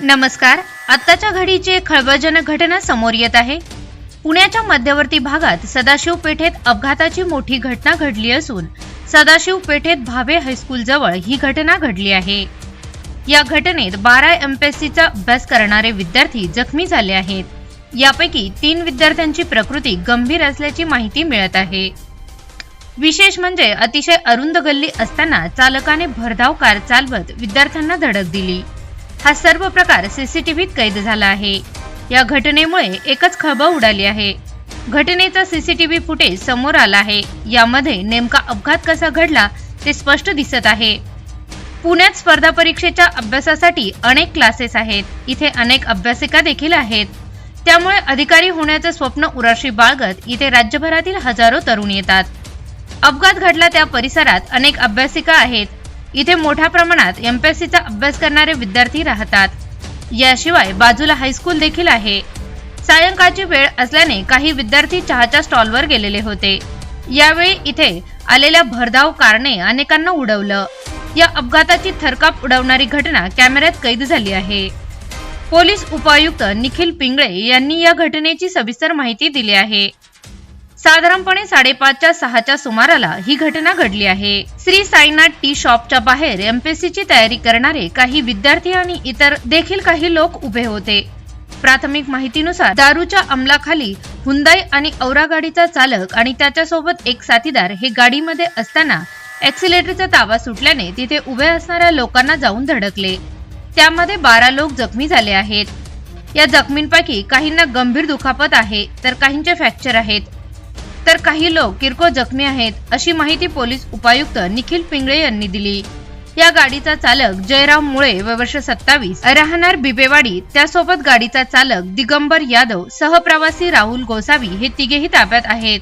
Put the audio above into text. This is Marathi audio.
नमस्कार. आत्ताच्या घडीची एक खळबळजनक घटना समोर येत आहे. पुण्याच्या मध्यवर्ती भागात सदाशिव पेठेत अपघाताची मोठी घटना घडली असून सदाशिव पेठेत भावे हायस्कूल जवळ ही घटना घडली आहे. या घटनेत बारा एमपीएससीचा अभ्यास करणारे विद्यार्थी जखमी झाले आहेत. यापैकी तीन विद्यार्थ्यांची प्रकृती गंभीर असल्याची माहिती मिळत आहे. विशेष म्हणजे अतिशय अरुंद गल्ली असताना चालकाने भरधाव कार चालवत विद्यार्थ्यांना धडक दिली. हा सर्व प्रकार सीसीटीव्हीत कैद झाला आहे. या घटनेमुळे एकच खळबळ उडाली आहे. घटनेचा सीसीटीव्ही फुटेज समोर आला आहे. यामध्ये नेमका अपघात कसा घडला ते स्पष्ट दिसत आहे. पुण्यात स्पर्धा परीक्षेच्या अभ्यासासाठी अनेक क्लासेस आहेत. इथे अनेक अभ्यासिका देखील आहेत. त्यामुळे अधिकारी होण्याचं स्वप्न उराशी बाळगत इथे राज्यभरातील हजारो तरुण येतात. अपघात घडला त्या परिसरात अनेक अभ्यासिका आहेत. इथे मोठ्या प्रमाणात एम पी एस सीचा अभ्यास करणारे विद्यार्थी राहतात. याशिवाय बाजूला हायस्कूल देखील आहे. सायंकाळची वेळ असल्याने काही विद्यार्थी चहाच्या स्टॉलवर गेलेले होते. यावेळी इथे आलेल्या भरधाव कारणे अनेकांना उडवलं. या अपघाताची थरकाप उडवणारी घटना कॅमेऱ्यात कैद झाली आहे. पोलीस उपायुक्त निखिल पिंगळे यांनी या घटनेची सविस्तर माहिती दिली आहे. साधारणपणे साडेपाचच्या सहाच्या सुमाराला ही घटना घडली आहे. श्री साईनाथ टी शॉपच्या बाहेर एमपीएससीची तयारी करणारे काही विद्यार्थी आणि इतर देखील काही लोक उभे होते. प्राथमिक माहितीनुसार दारूच्या अंमलाखाली हुंदाई आणि औरा गाडीचा चालक आणि त्याच्यासोबत एक साथीदार हे गाडीमध्ये असताना ऍक्सिलेटरचा ताबा सुटल्याने तिथे उभे असणाऱ्या लोकांना जाऊन धडकले. त्यामध्ये बारा लोक जखमी झाले आहेत. या जखमींपैकी काहींना गंभीर दुखापत आहे तर काहींचे फ्रॅक्चर आहेत. तर काही लोक किरकोळ जखमी आहेत अशी माहिती पोलीस उपायुक्त निखिल पिंगळे यांनी दिली. या गाडीचा चालक जयराम मुळे व वर्ष सत्तावीस. राहणार बिबेवाडी त्यासोबत गाडीचा चालक दिगंबर यादव सहप्रवासी राहुल गोसावी हे तिघेही ताब्यात आहेत.